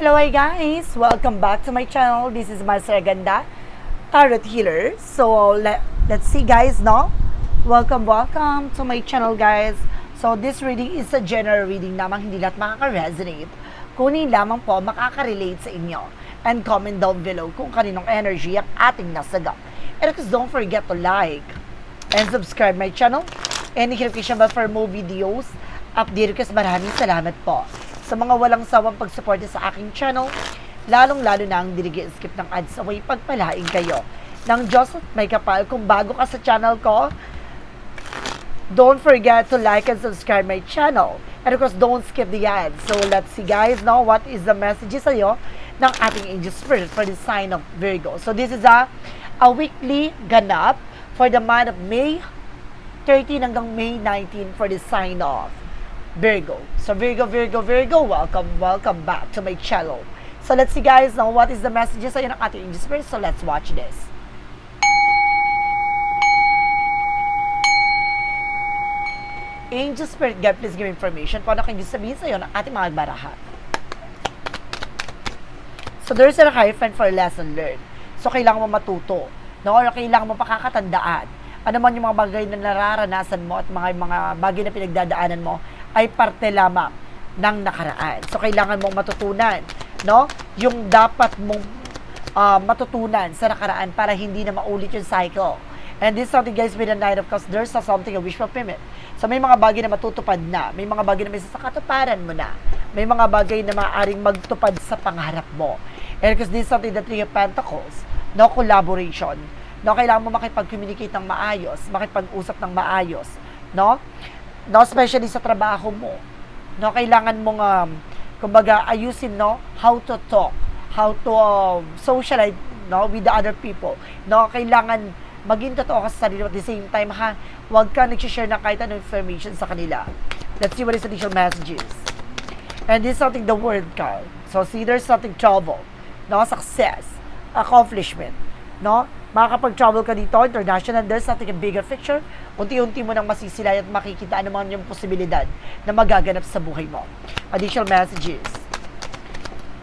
Hello guys! Welcome back to my channel. This is Master Ganda, Tarot Healer. So, let, let's see guys, no? Welcome, welcome to my channel guys. So, this reading is a general reading lamang, hindi lahat makaka-resonate. Kunin lamang po makaka-relate sa inyo. And comment down below kung kaninong energy ang ating nasagap. And course, don't forget to like and subscribe my channel. And hit notification for more videos. Update ko maraming salamat po sa mga walang sawang pagsuporta sa aking channel, lalong-lalo na ang dinigi skip ng ads away pagpalain kayo. Ng Diyos at may kapal, kung bago ka sa channel ko, don't forget to like and subscribe my channel. And of course, don't skip the ads. So let's see guys, now what is the message sa'yo ng ating angel spirit for the sign of Virgo. So this is a, a weekly ganap for the month of May 13 hanggang May 19 for the sign of Virgo. So Virgo, Virgo, Virgo, welcome, welcome back to my channel. So let's see guys now what is the messages sa'yo ng ating angel spirit. So let's watch this. Angel Spirit God, please give information kung ano kang sabihin sa'yo ng ating mga baraha. So there's a hyphen for lesson learned. So kailangan mo matuto. No? Or kailangan mo pakakatandaan. Ano man yung mga bagay na nararanasan mo at mga mga bagay na pinagdadaanan mo ay parte lamang ng nakaraan. So kailangan mong matutunan, no? Yung dapat mong ah, matutunan sa nakaraan para hindi na maulit yung cycle. And this is something guys with the Nine of Cups, there's a something a wish fulfillment. So may mga bagay na matutupad na, may mga bagay na may sa katuparan mo na, may mga bagay na maaaring magtupad sa pangarap mo. And because this is something that Three of Pentacles, no collaboration, no kailangan mo makipag-communicate ng maayos, makipag-usap ng maayos, no? No, especially sa trabaho mo. No, kailangan mong um, kumbaga ayusin no how to talk, how to um, socialize no with the other people. No, kailangan maging totoo ka sa sarili at the same time ha, huwag ka nag-share ng kahit anong information sa kanila. Let's see what is additional messages. And this is something the word card. So see there's something trouble, no, success, accomplishment, no? Makakapag-travel ka dito, international, there's something a bigger picture. Unti-unti mo nang masisilay at makikita ano man yung posibilidad na magaganap sa buhay mo. Additional messages.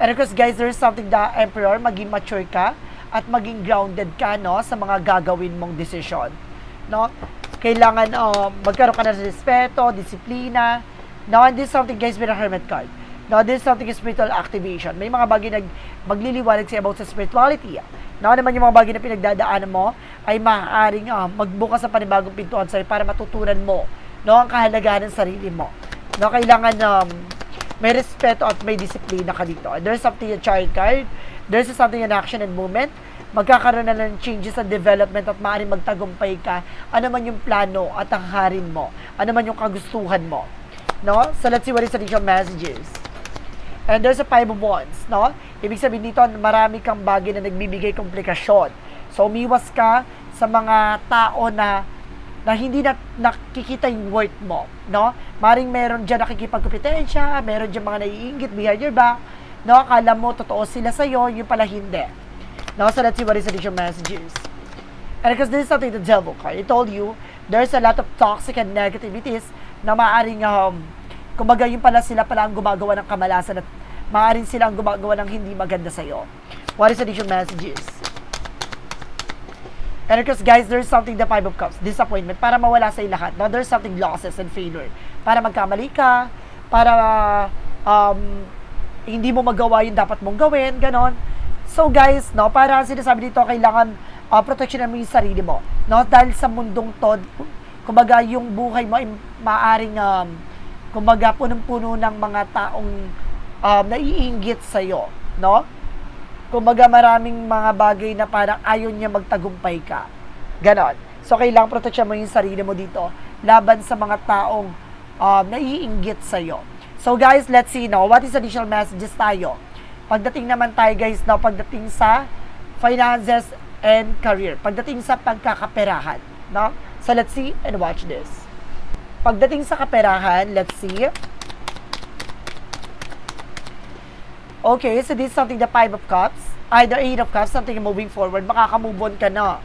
And of course, guys, there's something the emperor, maging mature ka at maging grounded ka, no, sa mga gagawin mong desisyon. No? Kailangan uh, magkaroon ka ng respeto, disiplina. No, and this is something, guys, with a hermit card. No, this is something spiritual activation. May mga bagay na magliliwanag sa about sa spirituality. No, naman yung mga bagay na pinagdadaanan mo ay maaaring uh, magbukas sa panibagong pintuan sa'yo para matutunan mo no, ang kahalagahan ng sarili mo. No, kailangan um, may respeto at may disiplina ka dito. And there's something a child card, there's something an action and movement, magkakaroon na ng changes sa development at maaaring magtagumpay ka, ano man yung plano at ang harin mo, ano man yung kagustuhan mo. No? So let's see what is additional messages. And there's a five of wands, no? Ibig sabihin dito, marami kang bagay na nagbibigay komplikasyon. So, umiwas ka sa mga tao na na hindi na nakikita yung worth mo, no? Maring meron dyan nakikipagkompetensya, meron dyan mga naiingit behind your back, no? Akala mo totoo sila sa'yo, yung pala hindi. No? So, let's see what is additional messages. And because this is something the devil card, I told you, there's a lot of toxic and negativities na maaaring, um, kumbaga yung pala sila pala ang gumagawa ng kamalasan at maaaring sila ang gumagawa ng hindi maganda sa'yo. What is additional messages? And of course, guys, there's something the Five of Cups, disappointment, para mawala sa lahat. No? There's something losses and failure. Para magkamali ka, para um, hindi mo magawa yung dapat mong gawin, ganon. So guys, no, para sinasabi dito, kailangan uh, protection mo yung sarili mo. No? Dahil sa mundong to, kumbaga yung buhay mo ay maaring, um, kumbaga punong-puno ng mga taong um, naiinggit sa'yo. No? kumbaga maraming mga bagay na parang ayaw niya magtagumpay ka. Ganon. So, kailangan proteksyon mo yung sarili mo dito laban sa mga taong um, naiinggit sa'yo. So, guys, let's see now. What is additional messages tayo? Pagdating naman tayo, guys, now, pagdating sa finances and career. Pagdating sa pagkakaperahan. No? So, let's see and watch this. Pagdating sa kaperahan, let's see. Okay, so this is something the Five of Cups, ay the Eight of Cups, something moving forward, makaka-move on ka na,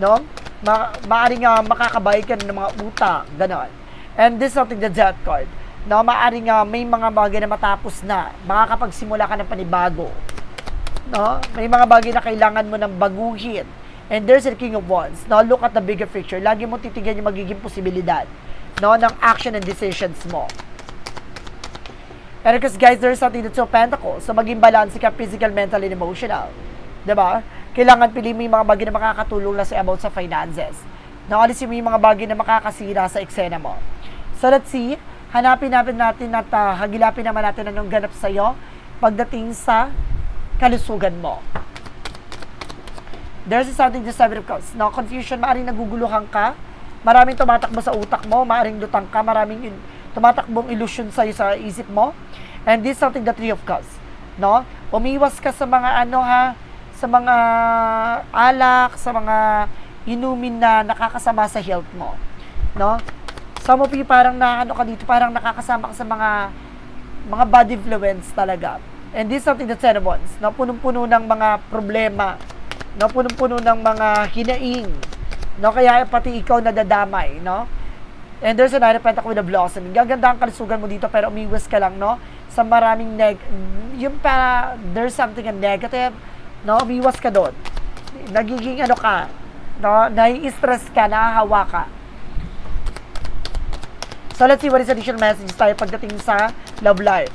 no? Ma maaring uh, makakabayad ka ng mga utang, ganon. And this is something the Death card. No, maaring ah, may mga bagay na matapos na. Makakapagsimula ka ng panibago. No? May mga bagay na kailangan mo ng baguhin. And there's the King of Wands. No, look at the bigger picture. Lagi mo titigan yung magiging posibilidad no, ng action and decisions mo. And because guys, there's something that's so pentacle. So maging balance ka physical, mental, and emotional. ba? Kailangan piliin mo yung mga bagay na makakatulong na sa about sa finances. No, alisin mo yung mga bagay na makakasira sa eksena mo. So let's see, hanapin natin natin at uh, hagilapin naman natin anong ganap sa iyo pagdating sa kalusugan mo. There's something to seven of cups. No, confusion, maaaring naguguluhan ka, maraming tumatakbo sa utak mo, maaaring lutang ka, maraming in- tumatakbong illusion sa sa isip mo. And this is something the three of cups. No? Umiwas ka sa mga ano ha, sa mga alak, sa mga inumin na nakakasama sa health mo. No? Some of you parang na ano ka dito, parang nakakasama ka sa mga mga bad influence talaga. And this is something that's ten. No? Punong-puno ng mga problema. No? Punong-puno ng mga hinaing. No? Kaya pati ikaw nadadamay. No? And there's another pentacle with a blossom. Gaganda ang kalusugan mo dito pero umiwas ka lang, no? Sa maraming neg... Yung para there's something a negative, no? Umiwas ka doon. Nagiging ano ka, no? Nai-stress ka, nahahawa ka. So let's see what is additional messages tayo pagdating sa love life.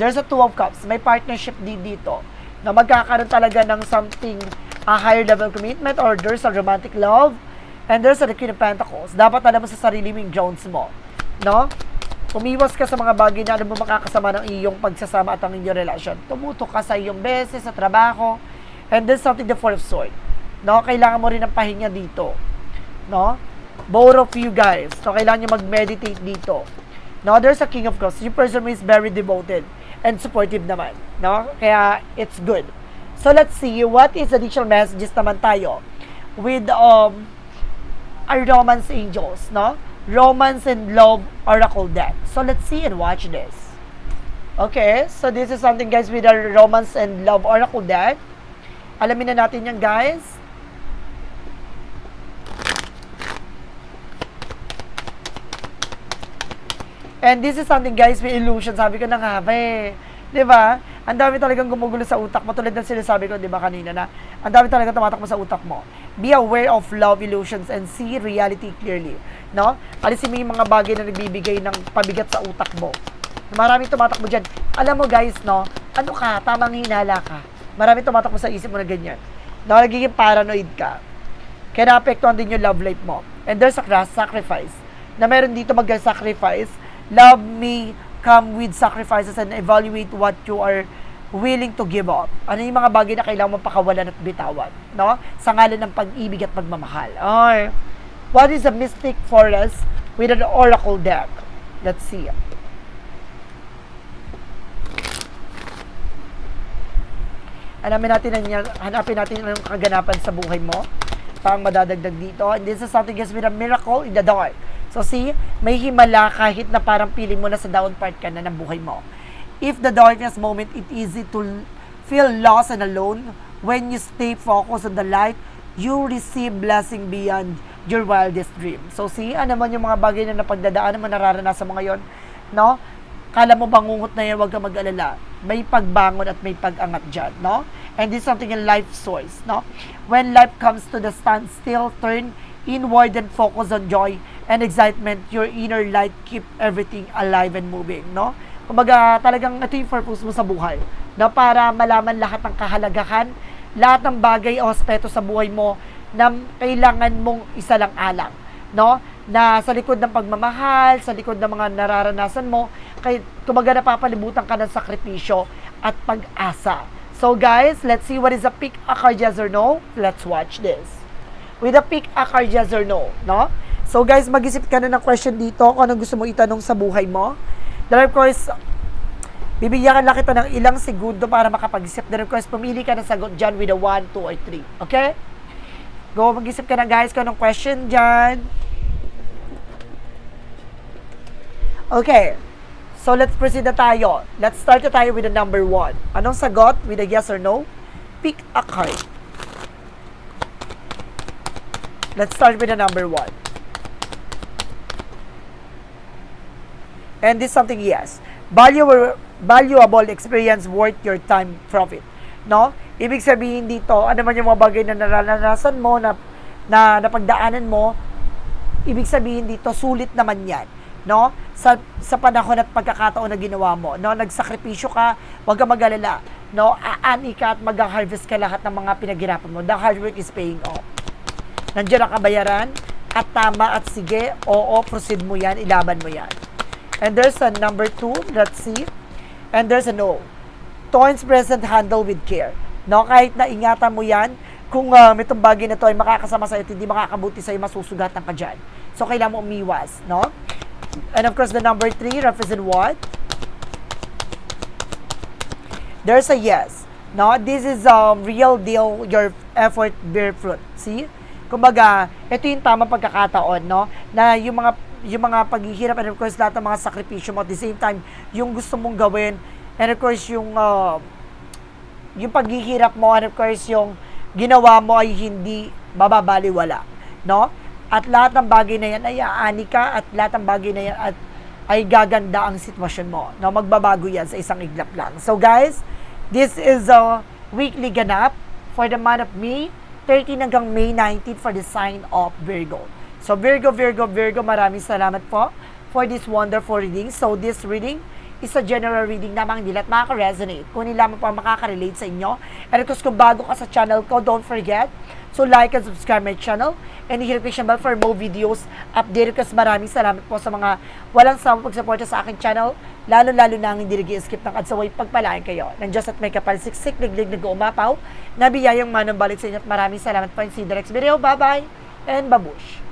There's a two of cups. May partnership din dito na magkakaroon talaga ng something a higher level commitment or there's a romantic love and there's a Queen of Pentacles. Dapat alam mo sa sarili mo yung Jones mo. No? Umiwas ka sa mga bagay na alam mo makakasama ng iyong pagsasama at ang inyong relasyon. Tumutok ka sa iyong beses, sa trabaho. And there's something the Four of Swords. No? Kailangan mo rin ng pahinga dito. No? Both of you guys. So, kailangan nyo mag-meditate dito. No? There's a King of Cups. Yung person is very devoted and supportive naman. No? Kaya, it's good. So, let's see. What is additional messages naman tayo with um, our romance angels, no? Romance and love oracle deck. So let's see and watch this. Okay, so this is something guys with our romance and love oracle deck. Alamin na natin yan guys. And this is something guys with illusion. Sabi ko na nga eh. 'Di ba? Ang dami talagang gumugulo sa utak mo tulad ng sinasabi ko 'di ba kanina na ang dami talaga tumatakbo sa utak mo. Be aware of love illusions and see reality clearly. No? Alisin mo yung mga bagay na nagbibigay ng pabigat sa utak mo. Maraming tumatakbo dyan. Alam mo guys, no? Ano ka? Tamang hinala ka. Maraming tumatakbo sa isip mo na ganyan. No, nagiging paranoid ka. Kaya naapektuhan din yung love life mo. And there's a sacrifice. Na meron dito mag-sacrifice. Love may come with sacrifices and evaluate what you are willing to give up. Ano yung mga bagay na kailangan mo pakawalan at bitawan, no? Sa ngalan ng pag-ibig at pagmamahal. Ay, what is a mystic for us with an oracle deck? Let's see. Hanapin natin ang hanapin natin ang kaganapan sa buhay mo. Pang madadagdag dito. And this is something has been a miracle in the dark. So see, may himala kahit na parang feeling mo na sa down part ka na ng buhay mo. If the darkness moment, it easy to feel lost and alone. When you stay focused on the light, you receive blessing beyond your wildest dream. So see, ano man yung mga bagay na napagdadaanan mo, nararanasan mo ngayon, no? Kala mo bangungot na yan, huwag ka mag-alala. May pagbangon at may pag-angat dyan, no? And this is something in life source, no? When life comes to the standstill, turn inward and focus on joy and excitement. Your inner light keep everything alive and moving, no? Kumbaga, talagang ito yung purpose mo sa buhay. Na para malaman lahat ng kahalagahan, lahat ng bagay o aspeto sa buhay mo na kailangan mong isa lang alang, no? Na sa likod ng pagmamahal, sa likod ng mga nararanasan mo, kay kumbaga napapalibutan ka ng sakripisyo at pag-asa. So guys, let's see what is a pick a card yes or no. Let's watch this. With a pick a card yes or no, no? So guys, mag-isip ka na ng question dito kung anong gusto mo itanong sa buhay mo. Then of course, bibigyan ka kita ng ilang segundo para makapag-isip. Then of course, pumili ka ng sagot dyan with a 1, 2, or 3. Okay? Go, mag-isip ka na guys kung anong question dyan. Okay. So, let's proceed na tayo. Let's start na tayo with the number 1. Anong sagot? With a yes or no? Pick a card. Let's start with the number 1. And this something, yes. Valuable, valuable experience worth your time profit. No? Ibig sabihin dito, ano man yung mga bagay na naranasan mo, na, na napagdaanan mo, ibig sabihin dito, sulit naman yan. No? Sa, sa panahon at pagkakataon na ginawa mo. No? Nagsakripisyo ka, huwag ka mag-alala. No? Aani ka at mag-harvest ka lahat ng mga pinaghirapan mo. The hard work is paying off. Nandiyan ang kabayaran, at tama at sige, oo, proceed mo yan, ilaban mo yan. And there's a number two, let's see. And there's a no. Thorns present handle with care. No, kahit na ingatan mo yan, kung uh, itong bagay na to ay makakasama sa'yo at hindi makakabuti sa'yo, masusugatan ka dyan. So, kailangan mo umiwas, no? And of course, the number three represent what? There's a yes. No, this is um, real deal. Your effort bear fruit. See? Kumbaga, ito yung tamang pagkakataon, no? Na yung mga yung mga paghihirap and of course lahat ng mga sakripisyo mo at the same time yung gusto mong gawin and of course yung uh, yung paghihirap mo and of course yung ginawa mo ay hindi bababaliwala, no? At lahat ng bagay na yan ay aani ka at lahat ng bagay na yan at ay gaganda ang sitwasyon mo. No, magbabago yan sa isang iglap lang. So guys, this is a weekly ganap for the month of May 13 hanggang May 19 for the sign of Virgo. So Virgo, Virgo, Virgo, maraming salamat po for this wonderful reading. So this reading is a general reading lamang nila at makaka-resonate. Kung lamang po ang makaka-relate sa inyo. And of course, kung bago ka sa channel ko, don't forget to like and subscribe my channel. And hit the bell for more videos updated. Kasi maraming salamat po sa mga walang sama pagsuporta sa aking channel. Lalo-lalo na ang hindi nag-skip ng adsaway pagpalaan kayo. Ng Diyos at may kapal siksik liglig nag-uumapaw. Na biyayang manang balik sa inyo at maraming salamat po. And see you next video. Bye bye and babush